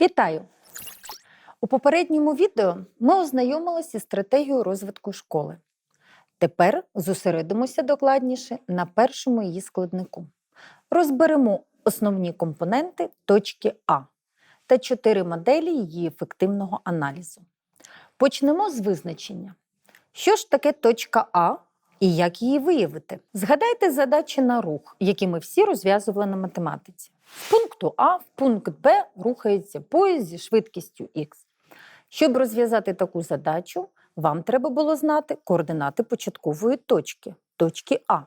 Вітаю! У попередньому відео ми ознайомилися із стратегією розвитку школи. Тепер зосередимося докладніше на першому її складнику. Розберемо основні компоненти точки А та чотири моделі її ефективного аналізу. Почнемо з визначення. Що ж таке точка А і як її виявити? Згадайте задачі на рух, які ми всі розв'язували на математиці. З пункту А в пункт Б рухається поїзд зі швидкістю х. Щоб розв'язати таку задачу, вам треба було знати координати початкової точки точки А.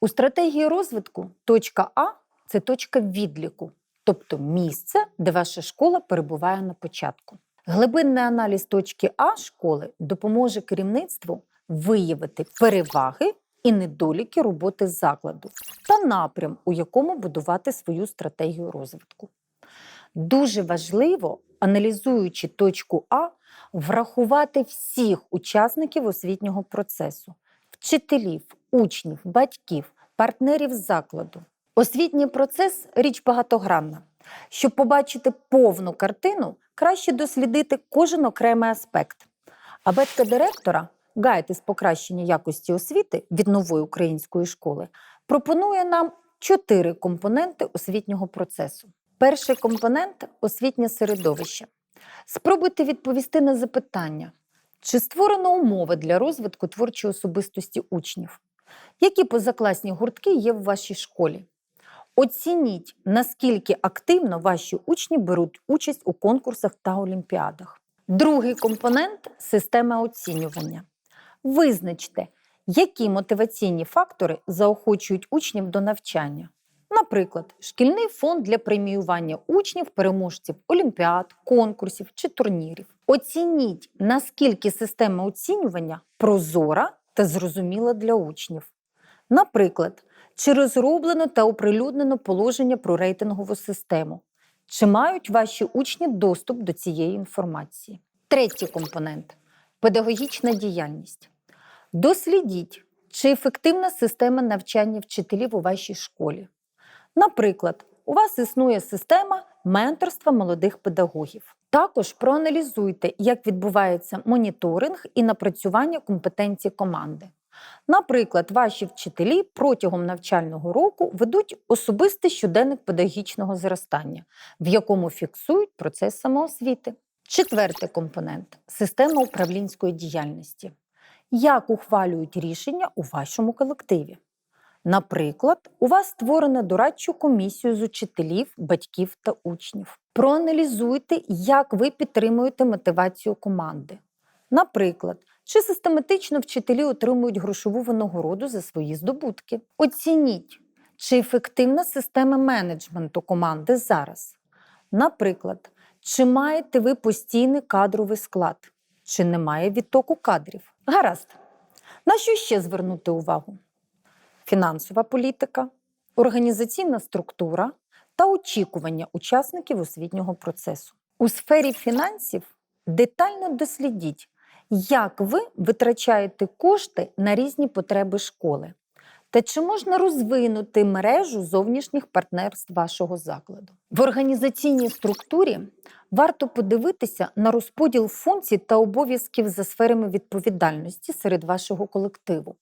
У стратегії розвитку точка А це точка відліку, тобто місце, де ваша школа перебуває на початку. Глибинний аналіз точки А школи допоможе керівництву виявити переваги і недоліки роботи закладу та напрям, у якому будувати свою стратегію розвитку. Дуже важливо, аналізуючи точку А, врахувати всіх учасників освітнього процесу вчителів, учнів, батьків, партнерів закладу. Освітній процес річ багатогранна. Щоб побачити повну картину, краще дослідити кожен окремий аспект. Абетка директора гайд із покращення якості освіти від нової української школи пропонує нам чотири компоненти освітнього процесу. Перший компонент освітнє середовище. Спробуйте відповісти на запитання, чи створено умови для розвитку творчої особистості учнів? Які позакласні гуртки є в вашій школі? Оцініть, наскільки активно ваші учні беруть участь у конкурсах та олімпіадах. Другий компонент система оцінювання. Визначте, які мотиваційні фактори заохочують учнів до навчання. Наприклад, шкільний фонд для преміювання учнів, переможців олімпіад, конкурсів чи турнірів. Оцініть, наскільки система оцінювання прозора та зрозуміла для учнів. Наприклад, чи розроблено та оприлюднено положення про рейтингову систему, чи мають ваші учні доступ до цієї інформації. Третій компонент педагогічна діяльність. Дослідіть, чи ефективна система навчання вчителів у вашій школі. Наприклад, у вас існує система менторства молодих педагогів. Також проаналізуйте, як відбувається моніторинг і напрацювання компетенцій команди. Наприклад, ваші вчителі протягом навчального року ведуть особистий щоденник педагогічного зростання, в якому фіксують процес самоосвіти. Четвертий компонент система управлінської діяльності. Як ухвалюють рішення у вашому колективі? Наприклад, у вас створено дорадчу комісію з учителів, батьків та учнів. Проаналізуйте, як ви підтримуєте мотивацію команди. Наприклад, чи систематично вчителі отримують грошову винагороду за свої здобутки. Оцініть, чи ефективна система менеджменту команди зараз. Наприклад, чи маєте ви постійний кадровий склад, чи немає відтоку кадрів. Гаразд. На що ще звернути увагу? Фінансова політика, організаційна структура та очікування учасників освітнього процесу. У сфері фінансів детально дослідіть, як ви витрачаєте кошти на різні потреби школи, та чи можна розвинути мережу зовнішніх партнерств вашого закладу. В організаційній структурі варто подивитися на розподіл функцій та обов'язків за сферами відповідальності серед вашого колективу.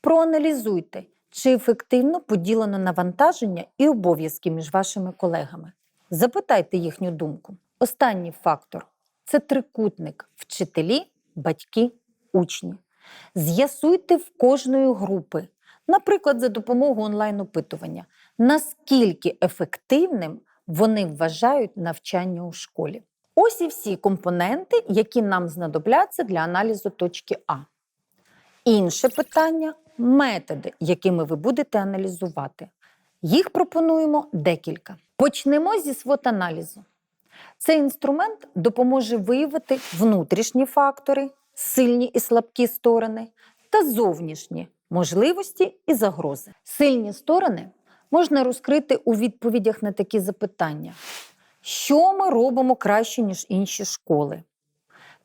Проаналізуйте, чи ефективно поділено навантаження і обов'язки між вашими колегами. Запитайте їхню думку. Останній фактор це трикутник вчителі, батьки, учні. З'ясуйте в кожної групи, наприклад, за допомогою онлайн-опитування, наскільки ефективним вони вважають навчання у школі. Ось і всі компоненти, які нам знадобляться для аналізу точки А. Інше питання методи, якими ви будете аналізувати. Їх пропонуємо декілька. Почнемо зі свот-аналізу. Цей інструмент допоможе виявити внутрішні фактори, сильні і слабкі сторони та зовнішні можливості і загрози. Сильні сторони можна розкрити у відповідях на такі запитання: що ми робимо краще, ніж інші школи?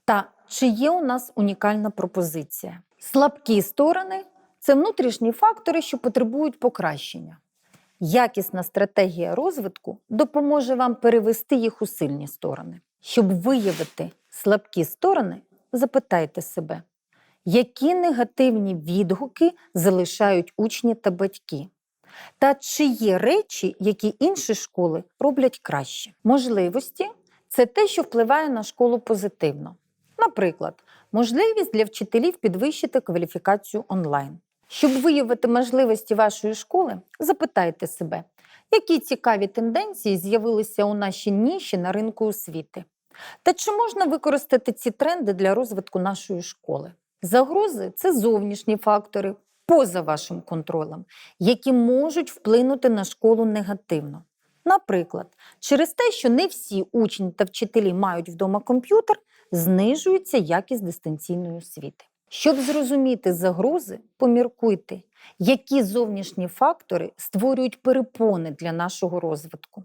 Та чи є у нас унікальна пропозиція? Слабкі сторони це внутрішні фактори, що потребують покращення. Якісна стратегія розвитку допоможе вам перевести їх у сильні сторони. Щоб виявити слабкі сторони, запитайте себе, які негативні відгуки залишають учні та батьки? Та чи є речі, які інші школи роблять краще? Можливості це те, що впливає на школу позитивно. Наприклад, можливість для вчителів підвищити кваліфікацію онлайн. Щоб виявити можливості вашої школи, запитайте себе, які цікаві тенденції з'явилися у нашій ніші на ринку освіти. Та чи можна використати ці тренди для розвитку нашої школи? Загрози це зовнішні фактори поза вашим контролем, які можуть вплинути на школу негативно. Наприклад, через те, що не всі учні та вчителі мають вдома комп'ютер, знижується якість дистанційної освіти. Щоб зрозуміти загрози, поміркуйте, які зовнішні фактори створюють перепони для нашого розвитку.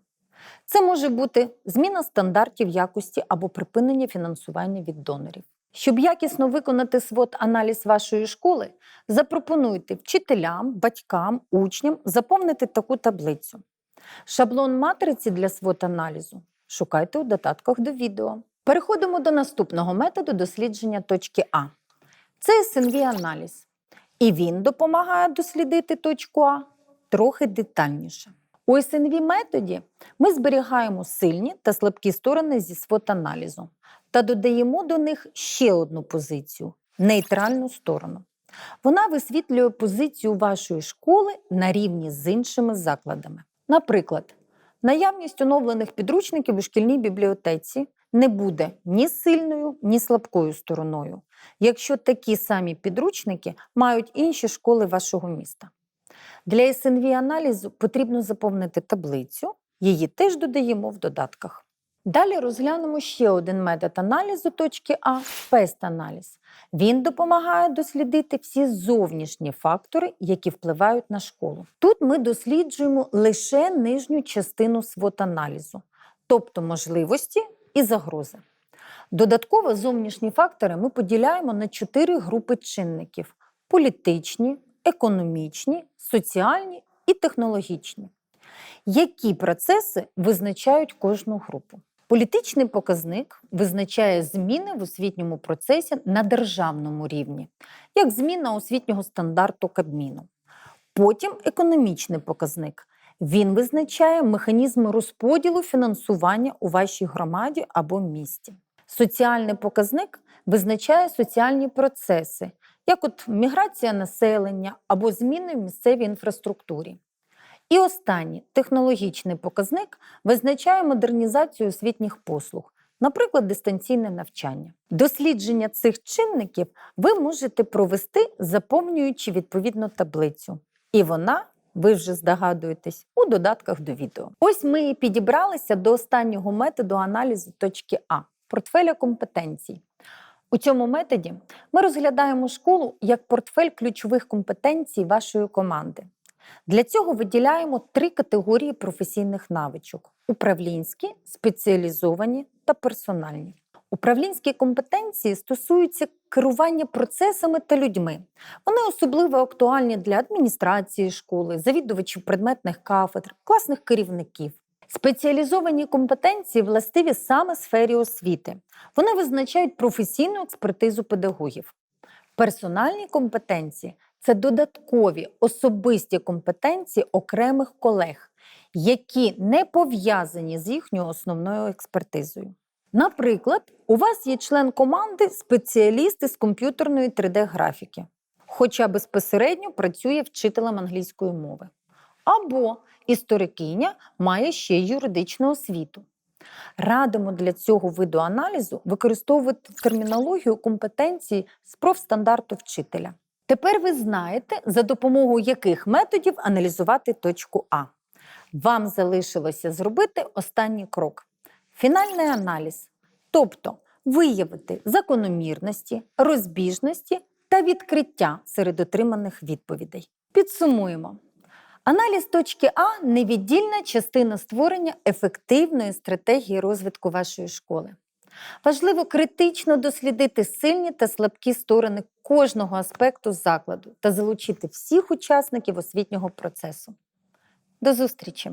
Це може бути зміна стандартів якості або припинення фінансування від донорів. Щоб якісно виконати свод аналіз вашої школи, запропонуйте вчителям, батькам, учням заповнити таку таблицю. Шаблон матриці для свод аналізу шукайте у додатках до відео. Переходимо до наступного методу дослідження точки А. Це СНВ-аналіз. І він допомагає дослідити точку А трохи детальніше. У СНВ-методі ми зберігаємо сильні та слабкі сторони зі свод-аналізу та додаємо до них ще одну позицію нейтральну сторону. Вона висвітлює позицію вашої школи на рівні з іншими закладами. Наприклад, наявність оновлених підручників у шкільній бібліотеці не буде ні сильною, ні слабкою стороною, якщо такі самі підручники мають інші школи вашого міста. Для СНВ-аналізу потрібно заповнити таблицю, її теж додаємо в додатках. Далі розглянемо ще один метод аналізу точки А пест-аналіз. Він допомагає дослідити всі зовнішні фактори, які впливають на школу. Тут ми досліджуємо лише нижню частину свод-аналізу, тобто можливості і загрози. Додатково зовнішні фактори ми поділяємо на чотири групи чинників: політичні, економічні, соціальні і технологічні. Які процеси визначають кожну групу? Політичний показник визначає зміни в освітньому процесі на державному рівні, як зміна освітнього стандарту Кабміну. Потім економічний показник. Він визначає механізми розподілу фінансування у вашій громаді або місті. Соціальний показник визначає соціальні процеси, як от міграція населення або зміни в місцевій інфраструктурі. І останній технологічний показник визначає модернізацію освітніх послуг, наприклад, дистанційне навчання. Дослідження цих чинників ви можете провести, заповнюючи відповідну таблицю. І вона, ви вже здогадуєтесь, у додатках до відео. Ось ми і підібралися до останнього методу аналізу точки А портфеля компетенцій. У цьому методі ми розглядаємо школу як портфель ключових компетенцій вашої команди. Для цього виділяємо три категорії професійних навичок: управлінські, спеціалізовані та персональні. Управлінські компетенції стосуються керування процесами та людьми. Вони особливо актуальні для адміністрації школи, завідувачів предметних кафедр, класних керівників. Спеціалізовані компетенції властиві саме сфері освіти. Вони визначають професійну експертизу педагогів. Персональні компетенції це додаткові особисті компетенції окремих колег, які не пов'язані з їхньою основною експертизою. Наприклад, у вас є член команди спеціаліст із комп'ютерної 3D-графіки, хоча безпосередньо працює вчителем англійської мови. Або історикиня має ще юридичну освіту. Радимо для цього виду аналізу використовувати термінологію компетенції з профстандарту вчителя. Тепер ви знаєте, за допомогою яких методів аналізувати точку А. Вам залишилося зробити останній крок фінальний аналіз, тобто виявити закономірності, розбіжності та відкриття серед отриманих відповідей. Підсумуємо. Аналіз точки А невіддільна частина створення ефективної стратегії розвитку вашої школи. Важливо критично дослідити сильні та слабкі сторони кожного аспекту закладу та залучити всіх учасників освітнього процесу. До зустрічі!